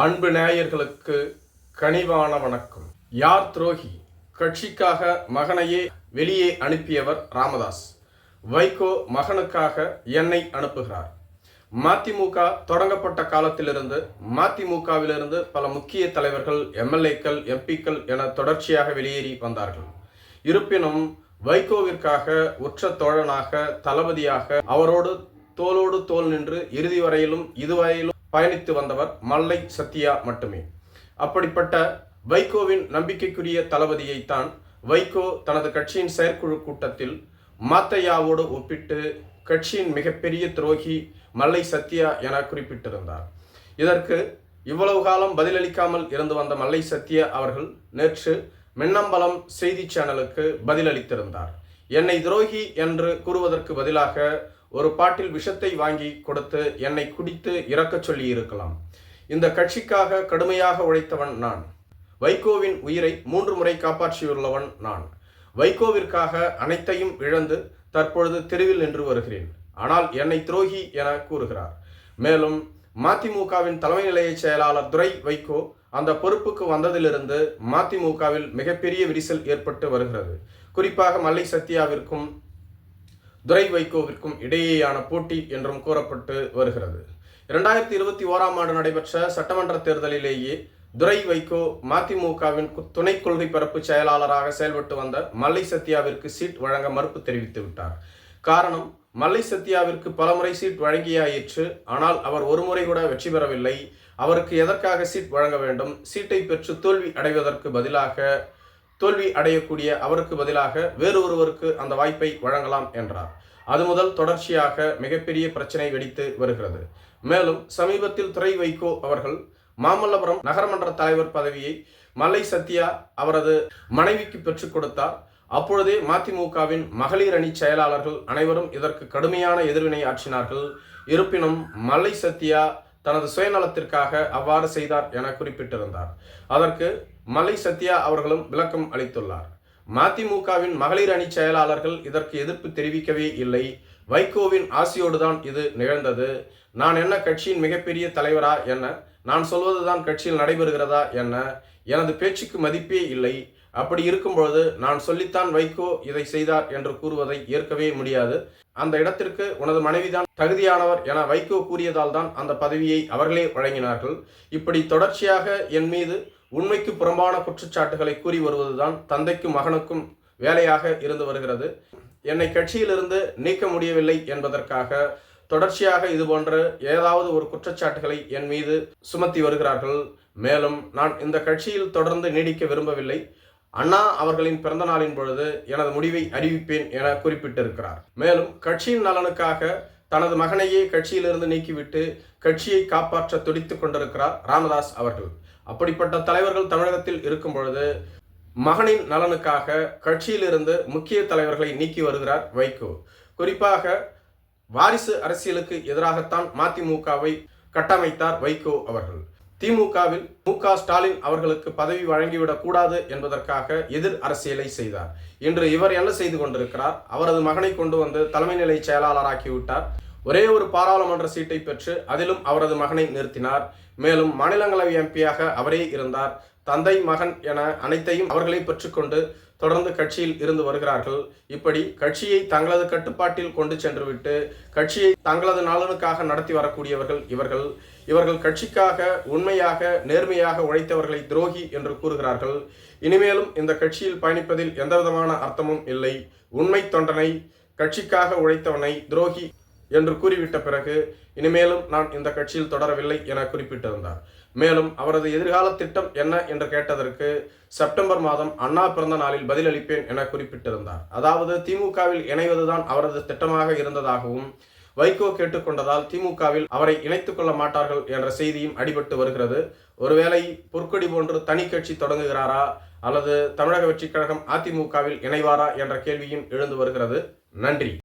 அன்பு நேயர்களுக்கு கனிவான வணக்கம். யார் துரோகி? கட்சிக்காக மகனையே வெளியே அனுப்பியவர் ராமதாஸ். வைகோ மகனுக்காக என்னை அனுப்புகிறார். மதிமுக தொடங்கப்பட்ட காலத்திலிருந்து மதிமுகவிலிருந்து பல முக்கிய தலைவர்கள் எம்எல்ஏக்கள் எம்பிக்கள் என தொடர்ச்சியாக வெளியேறி வந்தார்கள். இருப்பினும் வைகோவிற்காக உற்ற தோழனாக தளபதியாக அவரோடு தோளோடு தோல் நின்று இறுதி வரையிலும் இதுவரையிலும் பயணித்து வந்தவர் மல்லை சத்யா மட்டுமே. அப்படிப்பட்ட வைகோவின் நம்பிக்கைக்குரிய தளபதியைத்தான் வைகோ தனது கட்சியின் செயற்குழு கூட்டத்தில் மாத்தையாவோடு ஒப்பிட்டு கட்சியின் மிகப்பெரிய துரோகி மல்லை சத்யா என குறிப்பிட்டிருந்தார். இதற்கு இவ்வளவு காலம் பதிலளிக்காமல் இருந்து வந்த மல்லை சத்யா அவர்கள் நேற்று மின்னம்பலம் செய்தி சேனலுக்கு பதிலளித்திருந்தார். என்னை துரோகி என்று கூறுவதற்கு பதிலாக ஒரு பாட்டில் விஷத்தை வாங்கி கொடுத்து என்னை குடித்து இறக்கச் சொல்லி இருக்கலாம். இந்த கட்சிக்காக கடுமையாக உழைத்தவன் நான். வைகோவின் உயிரை மூன்று முறை காப்பாற்றியுள்ளவன் நான். வைகோவிற்காக அனைத்தையும் இழந்து தற்பொழுது தெருவில் நின்று வருகிறேன். ஆனால் என்னை துரோகி என கூறுகிறார். மேலும் மதிமுகவின் தலைமை நிலைய செயலாளர் துரை வைகோ அந்த பொறுப்புக்கு வந்ததிலிருந்து மதிமுகவில் மிகப்பெரிய விரிசல் ஏற்பட்டு வருகிறது. குறிப்பாக மல்லை சத்யாவிற்கும் துரை வைகோவிற்கும் இடையேயான போட்டி என்றும் கூறப்பட்டு வருகிறது. இரண்டாயிரத்தி இருபத்தி ஓராம் ஆண்டு நடைபெற்ற சட்டமன்ற தேர்தலிலேயே துரை வைகோ மதிமுகவின் துணை கொள்கை பரப்பு செயலாளராக செயல்பட்டு வந்த மல்லை சத்யாவிற்கு சீட் வழங்க மறுப்பு தெரிவித்து விட்டார். காரணம் மல்லை சத்யாவிற்கு பலமுறை சீட் வழங்கியாயிற்று. ஆனால் அவர் ஒருமுறை கூட வெற்றி பெறவில்லை. அவருக்கு எதற்காக சீட் வழங்க வேண்டும்? சீட்டை பெற்று தோல்வி அடைவதற்கு பதிலாக தோல்வி அடையக்கூடிய அவருக்கு பதிலாக வேறு ஒருவருக்கு அந்த வாய்ப்பை வழங்கலாம் என்றார். அது முதல் தொடர்ச்சியாக மிகப்பெரிய பிரச்சனை வெடித்து வருகிறது. மேலும் சமீபத்தில் துறை வைகோ அவர்கள் மாமல்லபுரம் நகரமன்ற தலைவர் பதவியை மல்லை சத்யா அவரது மனைவிக்கு பெற்றுக் கொடுத்தார். அப்பொழுதே மதிமுகவின் மகளிர் அணி செயலாளர்கள் அனைவரும் இதற்கு கடுமையான எதிர்வினை ஆற்றினார்கள். இருப்பினும் மல்லை சத்யா தனது சுயநலத்திற்காக அவ்வாறு செய்தார் என குறிப்பிட்டிருந்தார். அதற்கு மலை சத்யா அவர்களும் விளக்கம் அளித்துள்ளார். மதிமுகவின் மகளிர் அணி செயலாளர்கள் இதற்கு எதிர்ப்பு தெரிவிக்கவே இல்லை. வைகோவின் ஆசையோடுதான் இது நிகழ்ந்தது. நான் என்ன கட்சியின் மிகப்பெரிய தலைவரா என்ன? நான் சொல்வதுதான் கட்சியில் நடைபெறுகிறதா என்ன? எனது பேச்சுக்கு மதிப்பே இல்லை. அப்படி இருக்கும்பொழுது நான் சொல்லித்தான் வைகோ இதை செய்தார் என்று கூறுவதை ஏற்கவே முடியாது. அந்த இடத்திற்கு உனது மனைவிதான் தகுதியானவர் என வைகோ கூறியதால் தான் அந்த பதவியை அவர்களே வழங்கினார்கள். இப்படி தொடர்ச்சியாக என் மீது உண்மைக்கு புறம்பான குற்றச்சாட்டுகளை கூறி வருவதுதான் தந்தைக்கும் மகனுக்கும் வேலையாக இருந்து வருகிறது. என்னை கட்சியிலிருந்து நீக்க முடியவில்லை என்பதற்காக தொடர்ச்சியாக இது போன்ற ஏதாவது ஒரு குற்றச்சாட்டுகளை என் மீது சுமத்தி வருகிறார்கள். மேலும் நான் இந்த கட்சியில் தொடர்ந்து நீடிக்க விரும்பவில்லை. அண்ணா அவர்களின் பிறந்த நாளின் பொழுது எனது முடிவை அறிவிப்பேன் என குறிப்பிட்டிருக்கிறார். மேலும் கட்சியின் நலனுக்காக தனது மகனையே கட்சியிலிருந்து நீக்கிவிட்டு கட்சியை காப்பாற்ற துடித்துக் கொண்டிருக்கிறார் ராமதாஸ் அவர்கள். அப்படிப்பட்ட தலைவர்கள் தமிழகத்தில் இருக்கும் பொழுது மகனின் நலனுக்காக கட்சியிலிருந்து முக்கிய தலைவர்களை நீக்கி வருகிறார் வைகோ. குறிப்பாக வாரிசு அரசியலுக்கு எதிராகத்தான் மதிமுகவை கட்டமைத்தார் வைகோ அவர்கள். திமுகவில் மு க ஸ்டாலின் அவர்களுக்கு பதவி வழங்கிவிடக் கூடாது என்பதற்காக எதிர் அரசியலை செய்தார். இன்று இவர் என்ன செய்து கொண்டிருக்கிறார்? அவரது மகனை கொண்டு வந்து தலைமை நிலை செயலாளராக்கிவிட்டார் ஒரே ஒரு பாராளுமன்ற சீட்டை பெற்று அதிலும் அவரது மகனை நிறுத்தினார். மேலும் மாநிலங்களவை எம்பியாக அவரே இருந்தார். தந்தை மகன் என அனைத்தையும் அவர்களை பெற்றுக்கொண்டு தொடர்ந்து கட்சியில் இருந்து வருகிறார்கள். இப்படி கட்சியை தங்களது கட்டுப்பாட்டில் கொண்டு சென்றுவிட்டு கட்சியை தங்களது நலனுக்காக நடத்தி வரக்கூடியவர்கள் இவர்கள். இவர்கள் கட்சிக்காக உண்மையாக நேர்மையாக உழைத்தவர்களை துரோகி என்று கூறுகிறார்கள். இனிமேலும் இந்த கட்சியில் பயணிப்பதில் எந்தவிதமான அர்த்தமும் இல்லை. உண்மை தொண்டனை கட்சிக்காக உழைத்தவனை துரோகி என்று கூறிவிட்ட பிறகு இனிமேலும் நான் இந்த கட்சியில் தொடரவில்லை என குறிப்பிட்டிருந்தார். மேலும் அவரது எதிர்கால திட்டம் என்ன என்று கேட்டதற்கு செப்டம்பர் மாதம் அண்ணா பிறந்த நாளில் பதிலளிப்பேன் என குறிப்பிட்டிருந்தார். அதாவது திமுகவில் இணைவதுதான் அவரது திட்டமாக இருந்ததாகவும் வைகோ கேட்டுக்கொண்டதால் திமுகவில் அவரை இணைத்துக் கொள்ள மாட்டார்கள் என்ற செய்தியும் அடிபட்டு வருகிறது. ஒருவேளை பொற்கொடி போன்று தனி கட்சி தொடங்குகிறாரா அல்லது தமிழக வெற்றிக் கழகம் அதிமுகவில் இணைவாரா என்ற கேள்வியும் எழுந்து வருகிறது. நன்றி.